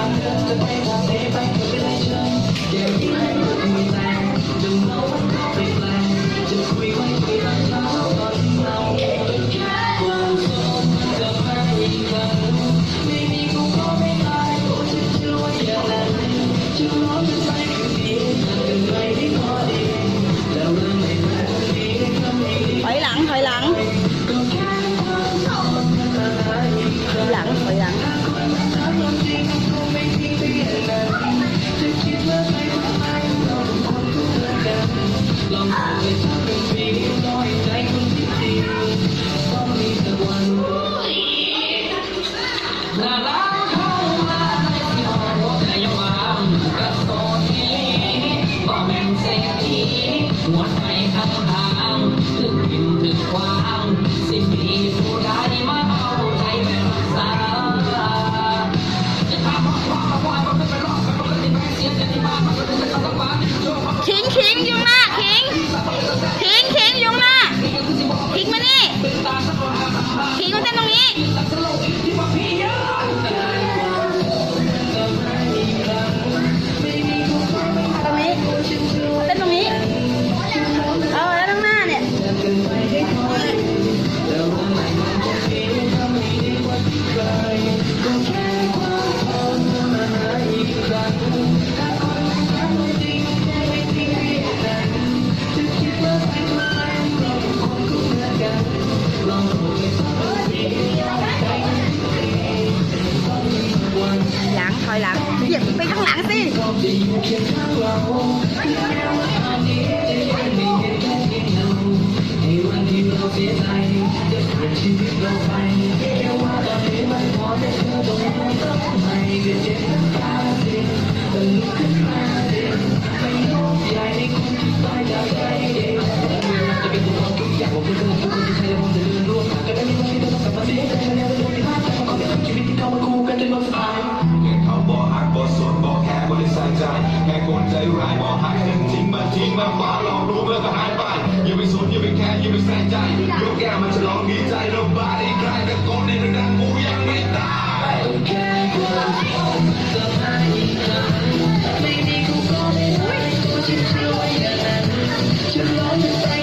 I'm just a paper, paper, paper, paper, paper, paper, paper, paper, ขิงขิงยุงหน้าคิงขิงขิงยุงหน้าคิงมานี่ขิงมาเต้นตรงนี้ อยหลังเหยียบไปข้างหลังสิเรา ทิ้งมากฟ้าลอกลวงแล้วก็หายไปอย่าไปสนอย่าไปแคร์อย่าไปใส่ใจยกแก้วมันจะลองดีใจระบายใครแต่ก่อนในดังกูยังไม่ตายอเกูรัไงไม่ดีกูก็ไม่ไหวกูจะรวยอย่างนั้นจะร้องไป